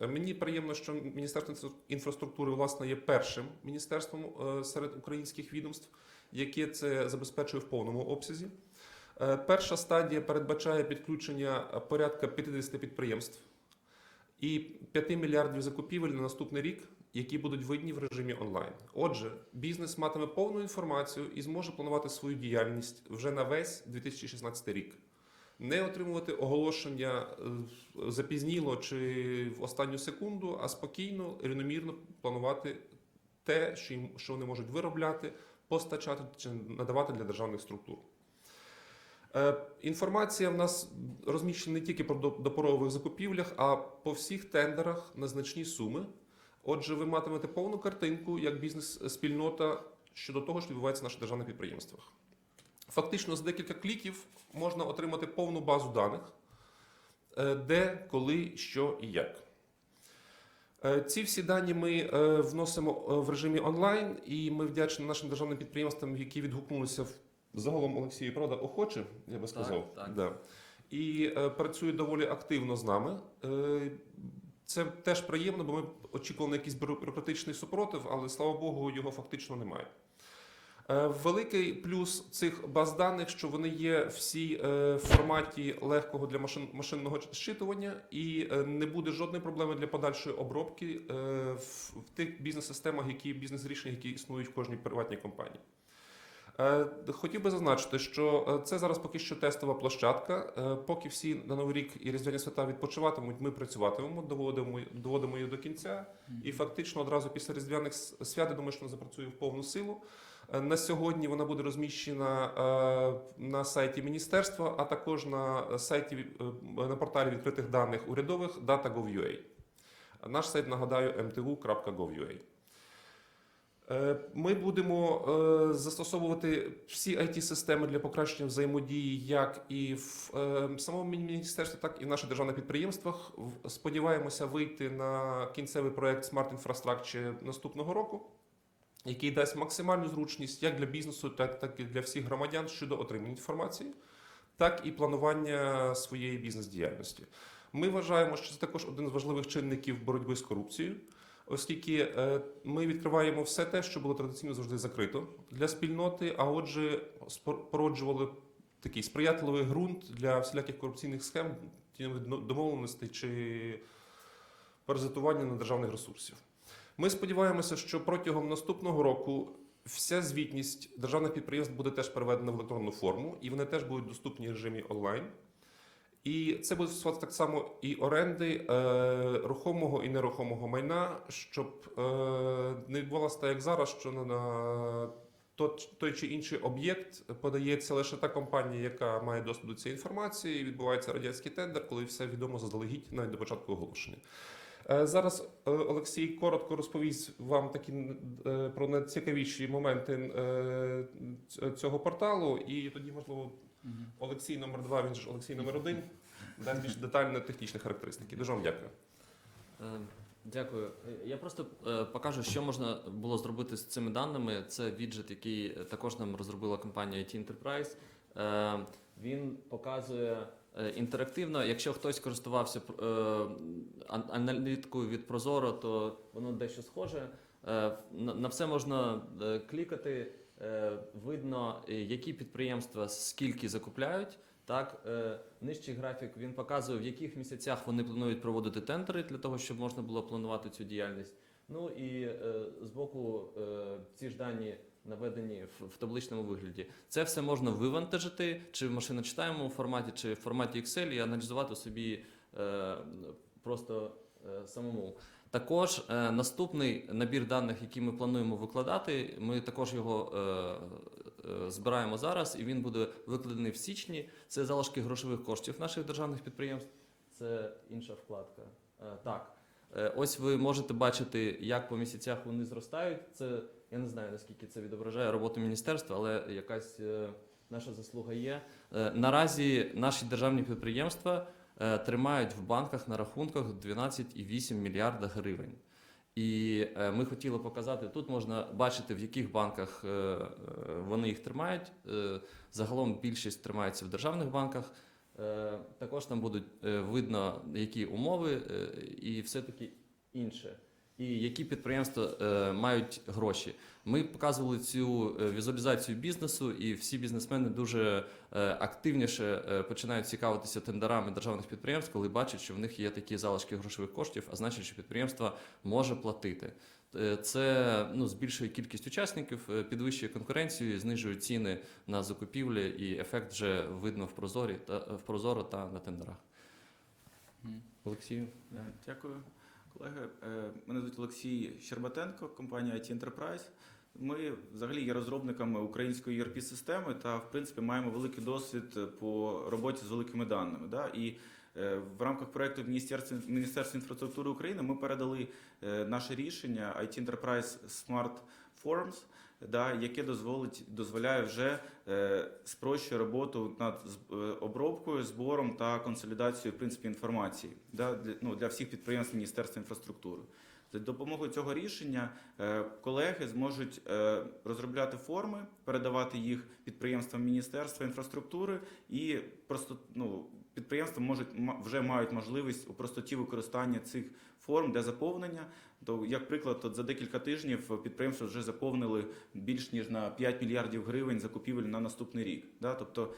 Е, Мені приємно, що Міністерство інфраструктури власне є першим міністерством е, серед українських відомств, яке це забезпечує в повному обсязі. Е, Перша стадія передбачає підключення порядка 50 підприємств і 5 мільярдів закупівель на наступний рік, які будуть видні в режимі онлайн. Отже, бізнес матиме повну інформацію і зможе планувати свою діяльність вже на весь 2016 рік. Не отримувати оголошення е, запізніло чи в останню секунду, а спокійно, рівномірно планувати те, що вони можуть виробляти, постачати чи надавати для державних структур. Е, Інформація в нас розміщена не тільки про до- допорогових закупівлях, а по всіх тендерах на значні суми. Отже, ви матимете повну картинку як бізнес-спільнота щодо того, що відбувається в наших державних підприємствах. Фактично, з декілька кліків можна отримати повну базу даних, е, де, коли, що і як. Е, Ці всі дані ми е, вносимо в режимі онлайн, і ми вдячні нашим державним підприємствам, які відгукнулися в загалом Олексію, правда, охоче, я би сказав. так. Да. І працюють доволі активно з нами. Це теж приємно, бо ми очікували на якийсь бюрократичний супротив, але слава Богу, його фактично немає. Е, Великий плюс цих баз даних, що вони є всі е, в форматі легкого для машин, машинного зчитування, і е, не буде жодної проблеми для подальшої обробки е, в, тих бізнес-системах, які бізнес-рішення, які існують в кожній приватній компанії. Е, Хотів би зазначити, що е, це зараз поки що тестова площадка. Е, Поки всі на Новий рік і Різдвяні свята відпочиватимуть, ми працюватимемо, доводимо, доводимо її до кінця. І фактично одразу після Різдвяних свят, я думаю, що вона запрацює в повну силу. Е, На сьогодні вона буде розміщена е, на сайті міністерства, а також на сайті е, на порталі відкритих даних урядових data.gov.ua. Наш сайт нагадаю mtu.gov.ua. Ми будемо застосовувати всі it системи для покращення взаємодії, як і в самому міністерстві, так і в наших державних підприємствах. Сподіваємося вийти на кінцевий проект Smart Infrastructure наступного року, який дасть максимальну зручність як для бізнесу, так, так і для всіх громадян щодо отримання інформації, так і планування своєї бізнес-діяльності. Ми вважаємо, що це також один з важливих чинників боротьби з корупцією оскільки е, ми відкриваємо все те, що було традиційно завжди закрито для спільноти, а отже, породжували такий сприятливий ґрунт для всіляких корупційних схем, домовленостей чи паразитування на державних ресурсів. Ми сподіваємося, що протягом наступного року вся звітність державних підприємств буде теж переведена в електронну форму, і вони теж будуть доступні в режимі онлайн. І це буде стосуватися так само і оренди е, рухомого і нерухомого майна, щоб е, не відбувалося так, як зараз, що на, той чи інший об'єкт подається лише та компанія, яка має доступ до цієї інформації, відбувається радянський тендер, коли все відомо заздалегідь навіть до початку оголошення. Е, Зараз е, Олексій коротко розповість вам такі е, про найцікавіші моменти цього порталу, і тоді, можливо, Олексій номер два, він ж Олексій номер один, дасть більш детальні технічні характеристики. Дуже вам дякую. Дякую. Я просто покажу, що можна було зробити з цими даними. Це віджит, який також нам розробила компанія IT Enterprise. Він показує інтерактивно. Якщо хтось користувався е, ан- аналітикою від Prozoro, то воно дещо схоже. Е, На все можна е, клікати. Е, Видно, е, які підприємства скільки закупляють. Так, е, нижчий графік він показує, в яких місяцях вони планують проводити тендери для того, щоб можна було планувати цю діяльність. Ну і е, збоку е, ці ж дані наведені в, табличному вигляді. Це все можна вивантажити чи в машиночитаємому форматі, чи в форматі Excel і аналізувати собі е, просто е, самому. Також е, наступний набір даних, який ми плануємо викладати, ми також його е, е, збираємо зараз, і він буде викладений в січні. Це залишки грошових коштів наших державних підприємств. Це інша вкладка. Е, так, Е, ось ви можете бачити, як по місяцях вони зростають. Це я не знаю наскільки це відображає роботу міністерства, але якась е, наша заслуга є. Е, наразі наші державні підприємства е, тримають в банках на рахунках 12,8 мільярда гривень. І ми хотіли показати, тут можна бачити, в яких банках вони їх тримають. Загалом більшість тримається в державних банках. Також там будуть видно, які умови і все таки інше. І які підприємства е, мають гроші. Ми показували цю е, візуалізацію бізнесу, і всі бізнесмени дуже е, активніше е, починають цікавитися тендерами державних підприємств, коли бачать, що в них є такі залишки грошових коштів, а значить, що підприємство може платити. Е, Це ну, збільшує кількість учасників, е, підвищує конкуренцію, знижує ціни на закупівлі, і ефект вже видно в прозорі та в прозоро та на тендерах. Олексію. Дякую, колеги. Е, Мене звуть Олексій Щербатенко, компанія IT Enterprise. Ми взагалі є розробниками української erp системи та, в принципі, маємо великий досвід по роботі з великими даними. Да? І е, в рамках проєкту Міністерства, Міністерства інфраструктури України ми передали е, наше рішення IT Enterprise Smart Forms, да, яке дозволить, дозволяє вже е, спрощує роботу над з- е, обробкою, збором та консолідацією в принципі, інформації да, для, ну, для всіх підприємств Міністерства інфраструктури. За допомогою цього рішення е, колеги зможуть е, розробляти форми, передавати їх підприємствам Міністерства інфраструктури, і просто ну, підприємства можуть вже мають можливість у простоті використання цих форм для заповнення. То, як приклад, от за декілька тижнів підприємства вже заповнили більш ніж на 5 мільярдів гривень закупівель на наступний рік. Да? Тобто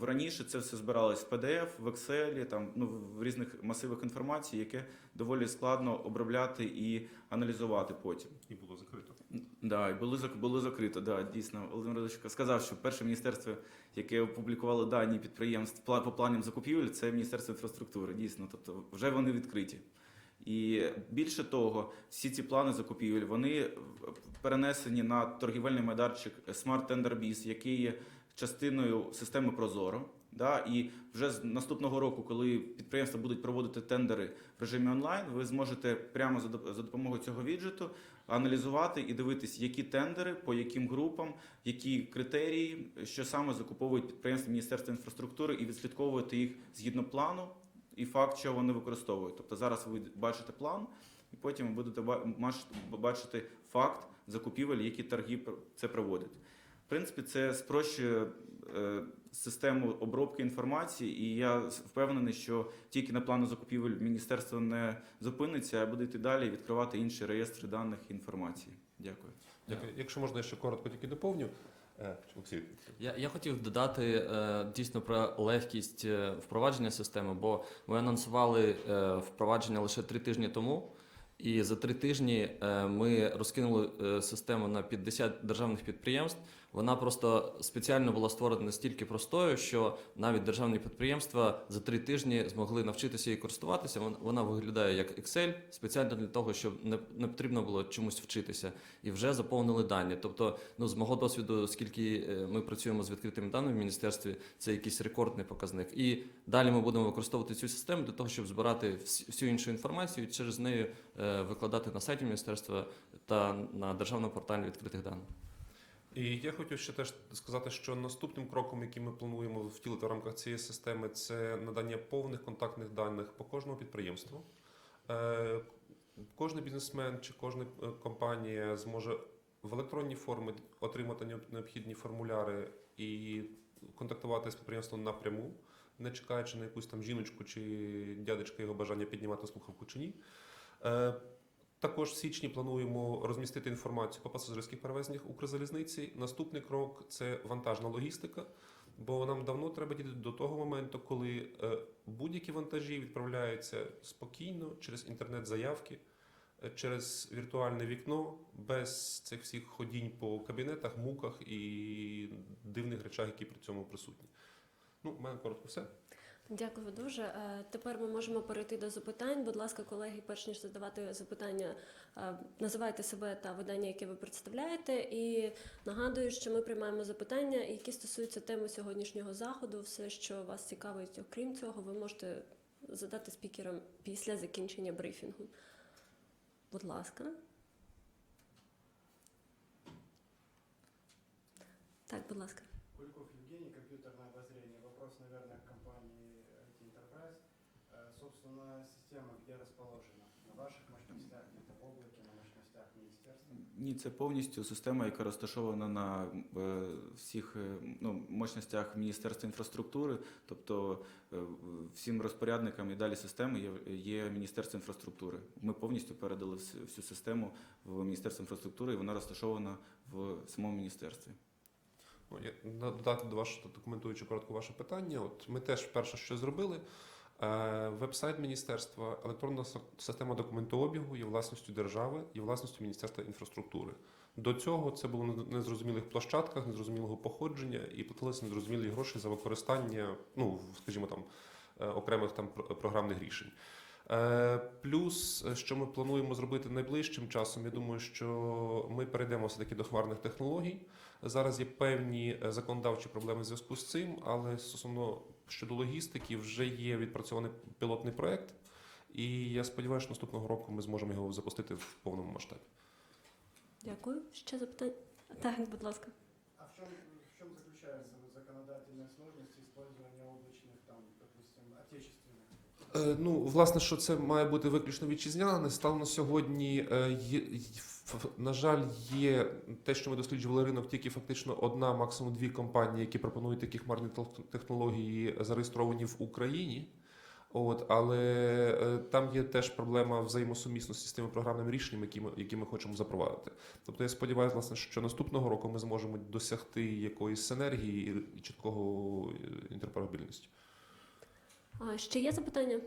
раніше це все збиралось в PDF, в Excel, там, ну, в різних масивах інформації, яке доволі складно обробляти і аналізувати потім. І було закрито. Да, і були зак- було закрито. Да, дійсно, Володимир Радович сказав, що перше міністерство, яке опублікувало дані підприємств пла- по планам закупівель, це Міністерство інфраструктури. Дійсно, тобто вже вони відкриті. І більше того, всі ці плани закупівель вони перенесені на торгівельний майданчик Smart Tender Biz, який є частиною системи Прозоро. Да, і вже з наступного року, коли підприємства будуть проводити тендери в режимі онлайн, ви зможете прямо за доп- за допомогою цього віджиту аналізувати і дивитись, які тендери, по яким групам, які критерії, що саме закуповують підприємства Міністерства інфраструктури, і відслідковувати їх згідно плану і факт, що вони використовують. Тобто зараз ви бачите план, і потім ви будете ба- бачити факт закупівель, які торги це проводять. В принципі, це спрощує е, систему обробки інформації, і я впевнений, що тільки на плану закупівель міністерство не зупиниться, а буде йти далі і відкривати інші реєстри даних і інформації. Дякую. Дякую. Якщо можна, я ще коротко тільки доповню. Е, Олексій, Я, я хотів додати е, дійсно про легкість е, впровадження системи, бо ми анонсували впровадження лише три тижні тому. І за три тижні ми розкинули систему на 50 державних підприємств. Вона просто спеціально була створена настільки простою, що навіть державні підприємства за три тижні змогли навчитися її користуватися. Вон- Вона виглядає як Excel, спеціально для того, щоб не, потрібно було чомусь вчитися, і вже заповнили дані. Тобто, ну з мого досвіду, скільки е, ми працюємо з відкритими даними в міністерстві, це якийсь рекордний показник. І далі ми будемо використовувати цю систему для того, щоб збирати всю іншу інформацію і через нею е, викладати на сайті міністерства та на державному порталі відкритих даних. І я хотів ще теж сказати, що наступним кроком, який ми плануємо втілити в рамках цієї системи, це надання повних контактних даних по кожному підприємству. Е, Кожен бізнесмен чи кожна е, компанія зможе в електронній формі отримати необхідні формуляри і контактувати з підприємством напряму, не чекаючи на якусь там жіночку чи дядечка його бажання піднімати слухавку чи ні. Також в січні плануємо розмістити інформацію по пасажирських перевезеннях Укрзалізниці. Наступний крок це вантажна логістика. Бо нам давно треба дійти до того моменту, коли е, будь-які вантажі відправляються спокійно через інтернет-заявки, е, через віртуальне вікно, без цих всіх ходінь по кабінетах, муках і дивних речах, які при цьому присутні. Ну, в мене коротко все. Дякую дуже. Е, Тепер ми можемо перейти до запитань. Будь ласка, колеги, перш ніж задавати запитання, е, називайте себе та видання, яке ви представляєте. І нагадую, що ми приймаємо запитання, які стосуються теми сьогоднішнього заходу. Все, що вас цікавить, окрім цього, ви можете задати спікерам після закінчення брифінгу. Будь ласка. Так, будь ласка. Система где расположена? На ваших мощностях, в облаке, на мощностях министерства? Ні, це повністю система, яка розташована на е, всіх е, ну, мощностях Міністерства інфраструктури. Тобто е, всім розпорядникам і далі системи є, є Міністерство інфраструктури. Ми повністю передали всю, всю систему в Міністерство інфраструктури, і вона розташована в самому міністерстві. Ну, я додати до вашого документуючи коротко ваше питання. От ми теж перше, що зробили. Е, Веб-сайт міністерства, електронна система документообігу є власністю держави і власністю Міністерства інфраструктури. До цього це було на незрозумілих площадках, незрозумілого походження і платилися незрозумілі гроші за використання, ну скажімо там, е, окремих там програмних рішень. Е, Плюс, що ми плануємо зробити найближчим часом, я думаю, що ми перейдемо все-таки до хмарних технологій. Зараз є певні законодавчі проблеми в зв'язку з цим, але стосовно щодо логістики вже є відпрацьований пілотний проект, і я сподіваюся, що наступного року ми зможемо його запустити в повному масштабі. Дякую. Ще запитання? Так, будь ласка. А в чем, в чем заключается вот законодательная сложность использования облачных, там, допустим, отечественных? Е, Ну, власне, що це має бути виключно вітчизняне. Станом на сьогодні, е, ф- на жаль, є те, що ми досліджували ринок, тільки фактично одна, максимум дві компанії, які пропонують такі хмарні технології, зареєстровані в Україні. От, але е, там є теж проблема взаємосумісності з тими програмними рішеннями, які ми, які ми хочемо запровадити. Тобто я сподіваюся, власне, що наступного року ми зможемо досягти якоїсь синергії і, чіткого е, інтероперабільності. А ще є запитання?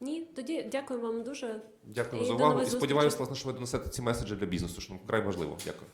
Ні? Тоді дякую вам дуже. Дякую І за до увагу. нових І сподіваюся, власне, що ви донесете ці меседжі для бізнесу, що нам вкрай важливо. Дякую.